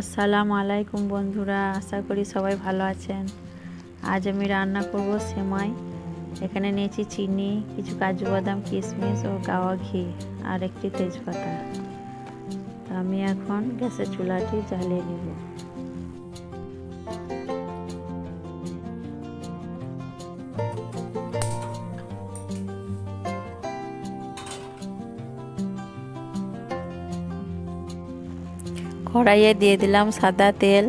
আসসালামু আলাইকুম বন্ধুরা, আশা করি সবাই ভালো আছেন। আজ আমি রান্না করব সেমাই। এখানে নিয়েছি চিনি, কিছু কাজু বাদাম কিশমিশ ও গাওয়া ঘি আর একটি তেজপাতা। আমি এখন গ্যাসের চুলাটি জ্বালিয়ে নেব। কড়াইয়ে দিয়ে দিলাম সাদা তেল।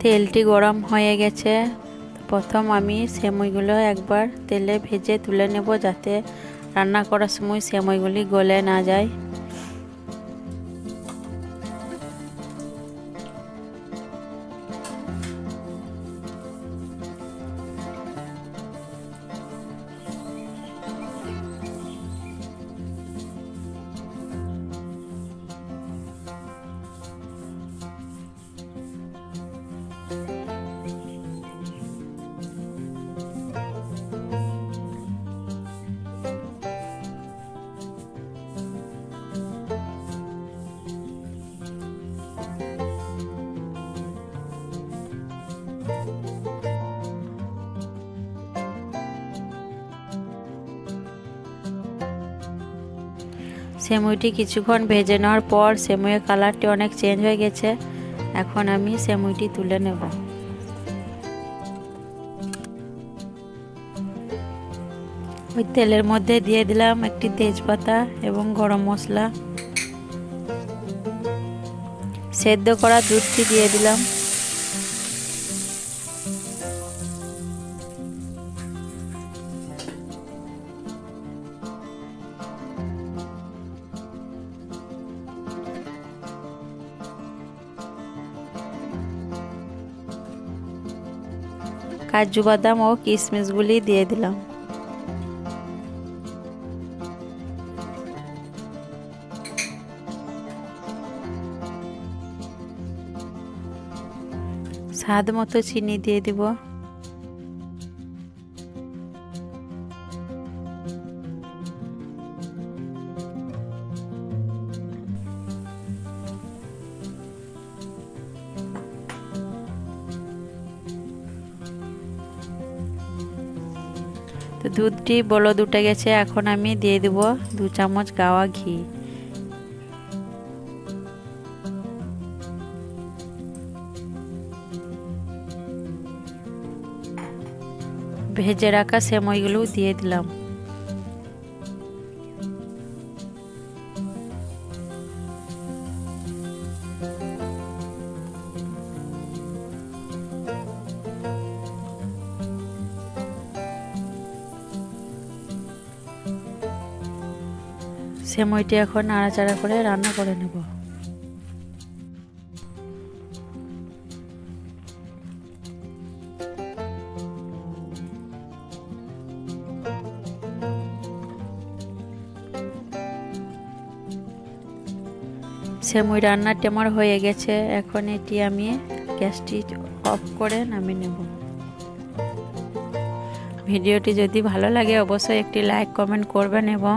তেলটি গরম হয়ে গেছে। প্রথম আমি সেমইগুলো একবার তেলে ভেজে তুলে নেব যাতে রান্না করার সময় সেমইগুলি গলে না যায়। সেমুইটি কিছুক্ষণ ভেজে নেওয়ার পর সেমুইয়ের কালারটি অনেক চেঞ্জ হয়ে গেছে। এখন আমি সেমুইটি তুলে নেব। ওই তেলের মধ্যে দিয়ে দিলাম একটি তেজপাতা এবং গরম মশলা। সেদ্ধ করা দুধটি দিয়ে দিলাম। কাজু বাদাম ও কিশমিশগুলি দিয়ে দিলাম। স্বাদ মতো চিনি দিয়ে দিব। তো দুধটি বলো দুটে গেছে, এখন আমি দিয়ে দেব দু চামচ গাওয়া ঘি। ভেজে রাখা সেমইগুলো দিয়ে দিলাম। সেমইটি এখন নাড়াচাড়া করে রান্না করে নেব। সেমুই রান্নাটি আমার হয়ে গেছে, এখন এটি আমি গ্যাসটি অফ করে নামিয়ে নেব। ভিডিওটি যদি ভালো লাগে, অবশ্যই একটি লাইক, কমেন্ট করবেন এবং